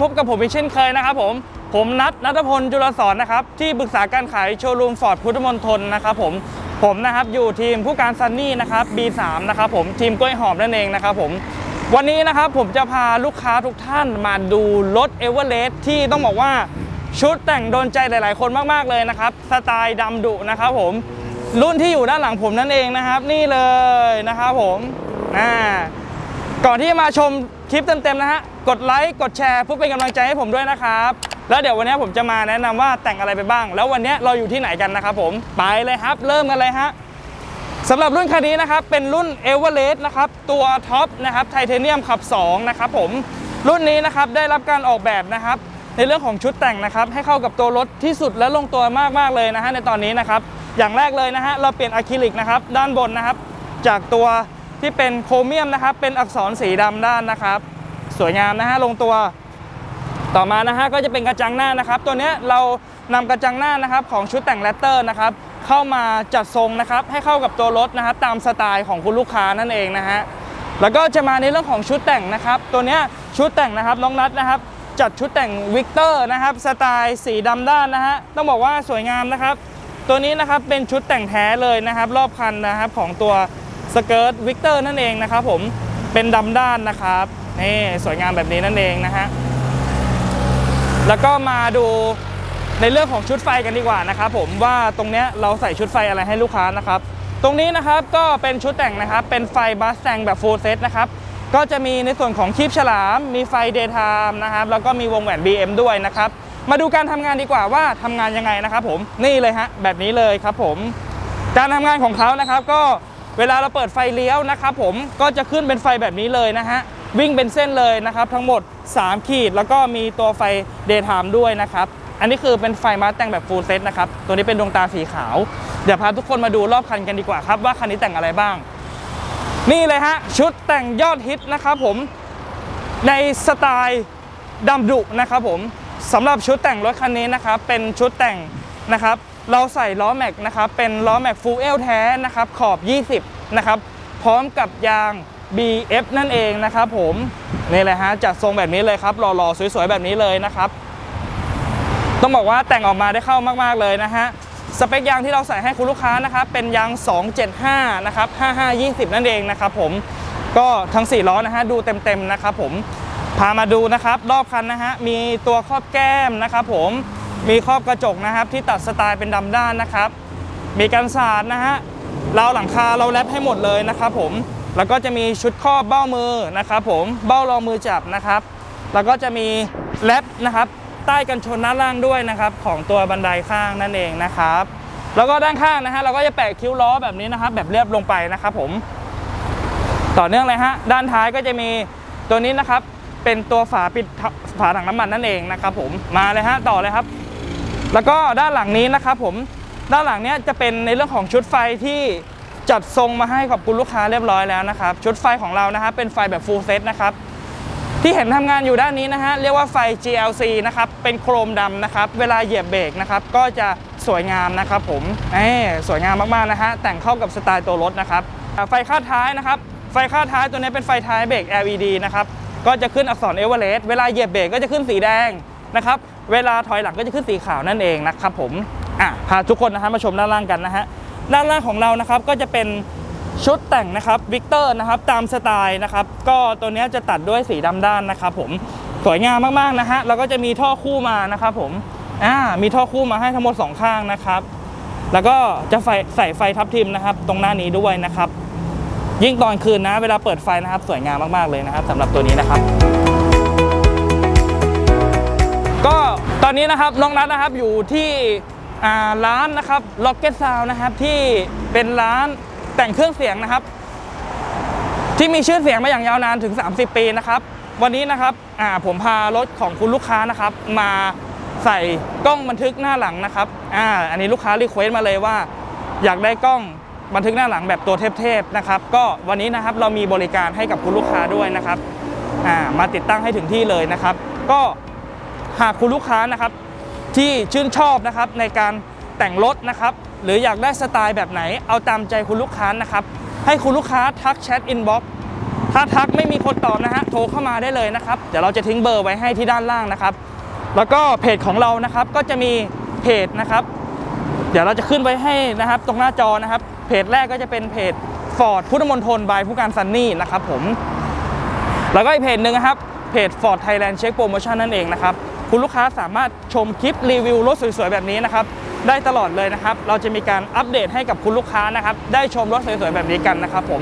พบกับผมอีกเช่นเคยนะครับผม ผมนัทนัทพลจุลสอนนะครับ ที่ปรึกษาการขายโชว์รูมฟอร์ดพุทธมณฑลนะครับผม ผมนะครับอยู่ทีมผู้การซันนี่นะครับ B3 นะครับผมทีมกล้วยหอมนั่นเองนะครับผมวันนี้นะครับผมจะพาลูกค้าทุกท่านมาดูรถเอเวอเรสต์ที่ต้องบอกว่าชุดแต่งโดนใจหลาย ๆ คนมาก ๆ เลยนะครับ สไตล์ดำดุนะครับผมรุ่นที่อยู่ด้านหลังผมนั่นเองนะครับ นี่เลยนะครับผมอ่า ก่อนที่จะมาชมคลิปเต็มๆนะฮะ กดไลค์กดแชร์เพื่อเป็นกำลังใจให้ผมด้วยนะครับ แล้วเดี๋ยววันนี้ผมจะมาแนะนำว่าแต่งอะไรไปบ้าง แล้ววันนี้เราอยู่ที่ไหนกันนะครับผมไปเลยครับ เริ่มกันเลยฮะสำหรับรุ่นคันนี้นะครับ เป็นรุ่น e v e r e s t นะครับ ตัวท็อปนะครับไทเทเนียมขับ 2 นะครับผม รุ่นนี้นะครับได้รับการออกแบบนะครับ ในเรื่องของชุดแต่งนะครับ ให้เข้ากับตัวรถที่สุดและลงตัวมากๆเลยนะฮะในตอนนี้นะครับ อย่างแรกเลยนะฮะเราเปลี่ยนอะคริลิกนะครับด้านบนนะครับ จากตัว ที่เป็นโครเมียมนะครับ เป็นอักษรสีดำด้านนะครับ สวยงามนะฮะลงตัวต่อมานะฮะก็จะเป็นกระจังหน้านะครับ ตัวเนี้ยเรานำกระจังหน้านะครับของชุดแต่งแรตเตอร์นะครับเข้ามาจัดทรงนะครับให้เข้ากับตัวรถนะครับ ตามสไตล์ของคุณลูกค้านั่นเองนะฮะแล้วก็จะมาในเรื่องของชุดแต่งนะครับ ตัวเนี้ยชุดแต่งนะครับน้องนัดนะครับ จัดชุดแต่งวิกเตอร์นะครับสไตล์สีดำด้านนะฮะต้องบอกว่าสวยงามนะครับ ตัวนี้นะครับเป็นชุดแต่งแท้เลยนะครับ รอบคันนะครับของตัว สเกิร์ตวิกเตอร์นั่นเองนะครับผมเป็นดำด้านนะครับนี่สวยงามแบบนี้นั่นเองนะฮะแล้วก็มาดูในเรื่องของชุดไฟกันดีกว่านะครับผมว่าตรงเนี้ยเราใส่ชุดไฟอะไรให้ลูกค้านะครับ ตรงนี้นะครับก็เป็นชุดแต่งนะครับ เป็นไฟบัสแ n งแบบฟูลเซตนะครับก็จะมีในส่วนของคีบฉลาม มีไฟเดย์ไทม์นะครับแล้วก็มีวงแหวน BM ด้วยนะครับ มาดูการทำงานดีกว่าว่าทำงานยังไงนะครับผมนี่เลยฮะแบบนี้เลยครับผม การทำงานของเขานะครับก็ เวลาเราเปิดไฟเลี้ยวนะครับผมก็จะขึ้นเป็นไฟแบบนี้เลยนะฮะวิ่งเป็นเส้นเลยนะครับทั้งหมด 3 ขีดแล้วก็มีตัวไฟเดย์ไทม์ด้วยนะครับอันนี้คือเป็นไฟมาแต่งแบบฟูลเซตนะครับตัวนี้เป็นดวงตาสีขาว เดี๋ยวพาทุกคนมาดูรอบคันกันดีกว่าครับ ว่าคันนี้แต่งอะไรบ้าง นี่เลยฮะชุดแต่งยอดฮิตนะครับผมในสไตล์ดำดุนะครับผมสำหรับชุดแต่งรถคันนี้นะครับเป็นชุดแต่งนะครับเราใส่ล้อแม็กนะครับเป็นล้อแม็กฟูลเอลแท้นะครับขอบ 20 นะครับ พร้อมกับยาง BF นั่นเองนะครับผมนี่เลยฮะจัดทรงแบบนี้เลยครับหล่อๆสวยๆแบบนี้เลยนะครับ ต้องบอกว่าแต่งออกมาได้เข้ามากๆเลยนะฮะสเปคยางที่เราใส่ให้คุณลูกค้านะครับเป็นยาง 275 นะครับ 5520 นั่นเองนะครับผมก็ทั้ง 4 ล้อนะฮะดูเต็มๆนะครับผมพามาดูนะครับรอบคันนะฮะมีตัวครอบแก้มนะครับผมมีครอบกระจกนะครับที่ตัดสไตล์เป็นดำด้านนะครับ มีกันสาดนะฮะ ราวหลังคาเราแรปให้หมดเลยนะครับผมแล้วก็จะมีชุดครอบเบ้ามือนะครับผมเบ้ารองมือจับนะครับ แล้วก็จะมีแรปนะครับใต้กันชนด้านล่างด้วยนะครับ ของตัวบันไดข้างนั่นเองนะครับ แล้วก็ด้านข้างนะฮะเราก็จะแปะคิ้วล้อแบบนี้นะครับ แบบเรียบลงไปนะครับผม ต่อเนื่องเลยฮะด้านท้ายก็จะมีตัวนี้นะครับ เป็นตัวฝาปิดฝาถังน้ำมันนั่นเองนะครับ ผมมาเลยฮะต่อเลยครับ แล้วก็ด้านหลังนี้นะครับผม ด้านหลังเนี้ยจะเป็นในเรื่องของชุดไฟที่จัดทรงมาให้ขอบคุณลูกค้าเรียบร้อยแล้วนะครับ ชุดไฟของเรานะครับเป็นไฟแบบ full set นะครับที่เห็นทำงานอยู่ด้านนี้นะฮะเรียกว่าไฟ GLC นะครับเป็นโครมดำนะครับเวลาเหยียบเบรกนะครับก็จะสวยงามนะครับผมเอ้สวยงามมากๆนะฮะแต่งเข้ากับสไตล์ตัวรถนะครับไฟคาดท้ายนะครับไฟคาดท้ายตัวนี้เป็นไฟท้ายเบรก LED นะครับก็จะขึ้นอักษรเอเวอเรสต์เวลาเหยียบเบรกก็จะขึ้นสีแดงนะครับเวลาถอยหลังก็จะขึ้นสีขาวนั่นเองนะครับผม อะพาทุกคนนะฮะมาชมด้านล่างกันนะฮะด้านล่างของเรานะครับก็จะเป็นชุดแต่งนะครับวิกเตอร์นะครับตามสไตล์นะครับก็ตัวนี้จะตัดด้วยสีดำด้านนะครับผมสวยงามมากๆนะฮะแล้วก็จะมีท่อคู่มานะครับผมอ่ามีท่อคู่มาให้ทั้งหมด 2 ข้างนะครับ แล้วก็จะใส่ไฟทับทิมนะครับตรงหน้านี้ด้วยนะครับ ยิ่งตอนคืนนะเวลาเปิดไฟนะครับ สวยงามมากๆเลยนะครับสำหรับตัวนี้นะครับ ก็ตอนนี้นะครับน้องนัทนะครับอยู่ที่ ร้านนะครับ Rocket Sound นะครับที่เป็นร้านแต่งเครื่องเสียงนะครับ ที่มีชื่อเสียงมาอย่างยาวนานถึง 30 ปีนะครับ วันนี้นะครับผมพารถของคุณลูกค้านะครับ มาใส่กล้องบันทึกหน้าหลังนะครับอ่าอันนี้ลูกค้ารีเควสต์มาเลยว่า อยากได้กล้องบันทึกหน้าหลังแบบตัวเทพๆนะครับ ก็วันนี้นะครับเรามีบริการให้กับคุณลูกค้าด้วยนะครับอ่ามาติดตั้งให้ถึงที่เลยนะครับ ก็หากคุณลูกค้านะครับ ที่ชื่นชอบนะครับในการแต่งรถนะครับ หรืออยากได้สไตล์แบบไหน เอาตามใจคุณลูกค้านะครับ ให้คุณลูกค้าทักแชทอินบ็อกถ้าทักไม่มีคนตอบนะฮะโทรเข้ามาได้เลยนะครับ เดี๋ยวเราจะทิ้งเบอร์ไว้ให้ที่ด้านล่างนะครับ แล้วก็เพจของเรานะครับก็จะมีเพจนะครับ เดี๋ยวเราจะขึ้นไว้ให้นะครับ ตรงหน้าจอนะครับ เพจแรกก็จะเป็นเพจฟอร์ดพุทธมณฑลบายผู้การซันนี่นะครับผมแล้วก็อีกเพจหนึ่งนะครับเพจ Ford Thailand Check Promotion นั่นเองนะครับ คุณลูกค้าสามารถชมคลิปรีวิวรถสวยๆแบบนี้นะครับได้ตลอดเลยนะครับ เราจะมีการอัปเดตให้กับคุณลูกค้านะครับ ได้ชมรถสวยๆแบบนี้กันนะครับผม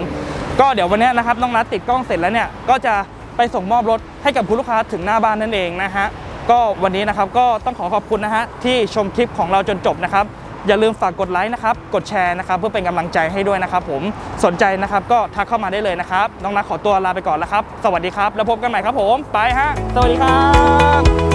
ก็เดี๋ยววันนี้นะครับน้องนัดติดกล้องเสร็จแล้วเนี่ยก็จะไปส่งมอบรถให้กับคุณลูกค้าถึงหน้าบ้านนั่นเองนะฮะก็วันนี้นะครับก็ต้องขอขอบคุณนะฮะที่ชมคลิปของเราจนจบนะครับ อย่าลืมฝากกดไลค์นะครับกดแชร์นะครับเพื่อเป็นกำลังใจให้ด้วยนะครับผมสนใจนะครับก็ทักเข้ามาได้เลยนะครับน้องนัทขอตัวลาไปก่อนแล้วครับ สวัสดีครับ แล้วพบกันใหม่ครับผม ไปฮะสวัสดีครับ